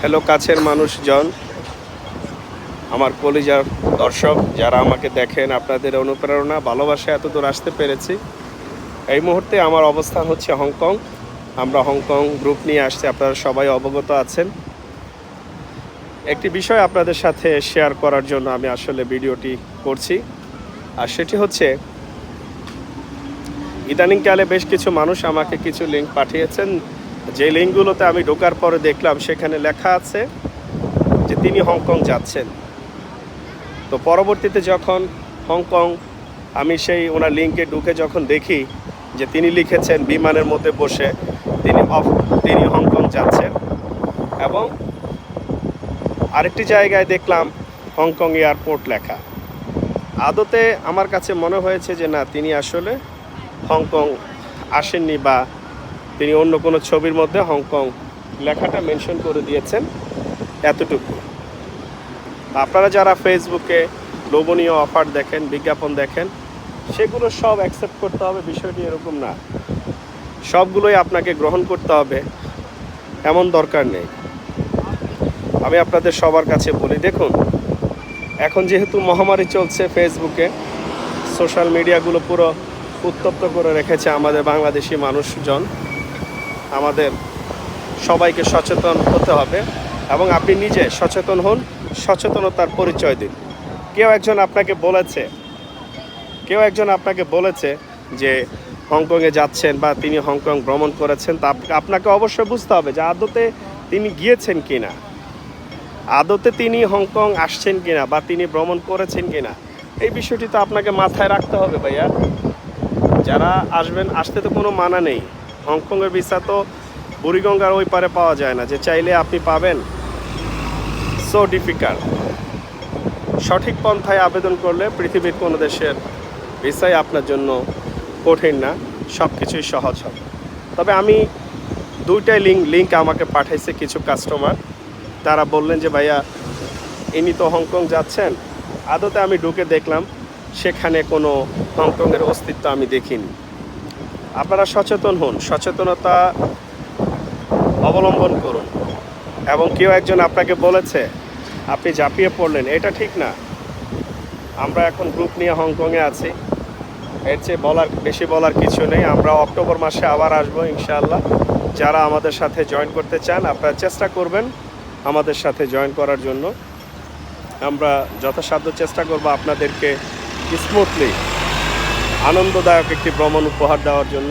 Hello, কাছের মানুষজন, আমার কলিজার দর্শক যারা আমাকে দেখেন, আপনাদের অনুপ্রেরণা, ভালোবাসা এত দূর আসতে পেরেছি। এই মুহূর্তে আমার অবস্থান হচ্ছে হংকং। আমরা হংকং গ্রুপ নিয়ে আসছি, আপনারা সবাই অবগত আছেন। একটি বিষয় আপনাদের সাথে শেয়ার করার জন্য আমি আসলে ভিডিওটি করছি, আর সেটি হচ্ছে, ইদানিংকালে বেশ কিছু মানুষ আমাকে কিছু লিঙ্ক পাঠিয়েছেন। যে লিঙ্কগুলোতে আমি ঢোকার পরে দেখলাম, সেখানে লেখা আছে যে তিনি হংকং যাচ্ছেন। তো পরবর্তীতে যখন হংকং, আমি সেই ওনার লিঙ্কে ঢুকে যখন দেখি যে তিনি লিখেছেন, বিমানের মধ্যে বসে তিনি অফ- তিনি হংকং যাচ্ছেন। এবং আরেকটি জায়গায় দেখলাম হংকং এয়ারপোর্ট লেখা। আদতে আমার কাছে মনে হয়েছে যে না, তিনি আসলে হংকং আসেননি বা তিনি অন্য কোনো ছবির মধ্যে হংকং লেখাটা মেনশন করে দিয়েছেন এতটুকু। আপনারা যারা ফেসবুকে লোভনীয় অফার দেখেন, বিজ্ঞাপন দেখেন, সেগুলো সব অ্যাকসেপ্ট করতে হবে, বিষয়টি এরকম না। সবগুলোই আপনাকে গ্রহণ করতে হবে, এমন দরকার নেই। আমি আপনাদের সবার কাছে বলি, দেখুন, এখন যেহেতু মহামারী চলছে ফেসবুকে, সোশ্যাল মিডিয়াগুলো পুরো উত্তপ্ত করে রেখেছে আমাদের বাংলাদেশি মানুষজন আমাদের সবাইকে সচেতন হতে হবে এবং আপনি নিজে সচেতন হন, সচেতনতার পরিচয় দিন। কেউ একজন আপনাকে বলেছে, কেউ একজন আপনাকে বলেছে যে হংকংয়ে যাচ্ছেন বা তিনি হংকং ভ্রমণ করেছেন, তা আপনাকে অবশ্যই বুঝতে হবে যে আদতে তিনি গিয়েছেন কি না আদতে তিনি হংকং আসছেন কি না বা তিনি ভ্রমণ করেছেন কিনা, এই বিষয়টি তো আপনাকে মাথায় রাখতে হবে ভাইয়া। যারা আসবেন, আসতে তো কোনো মানা নেই। হংকংয়ের ভিসা তো বুড়িগঙ্গার ওই পারে পাওয়া যায় না, যে চাইলে আপনি পাবেন। সো ডিফিকাল্ট সঠিক পন্থায় আবেদন করলে পৃথিবীর কোনো দেশের ভিসাই আপনার জন্য কঠিন না সব কিছুই সহজ হবে। তবে আমি দুইটাই লিঙ্ক লিঙ্ক আমাকে পাঠাইছে কিছু কাস্টমার তারা বললেন যে, ভাইয়া, ইনি তো হংকং যাচ্ছেন। আদতে আমি ঢুকে দেখলাম, সেখানে কোনো হংকংয়ের অস্তিত্ব আমি দেখিনি। আপনারা সচেতন হন, সচেতনতা অবলম্বন করুন। এবং কেউ একজন আপনাকে বলেছে, আপনি ঝাঁপিয়ে পড়লেন। এটা ঠিক না। আমরা এখন গ্রুপ নিয়ে হংকংয়ে আছি। এর চেয়ে বলার, বেশি বলার কিছু নেই। আমরা অক্টোবর মাসে আবার আসব, ইনশাআল্লাহ। যারা আমাদের সাথে জয়েন করতে চান, আপনারা চেষ্টা করবেন আমাদের সাথে জয়েন করার জন্য। আমরা যথাসাধ্য চেষ্টা করব আপনাদেরকে স্মুথলি আনন্দদায়ক একটি ভ্রমণ উপহার দেওয়ার জন্য।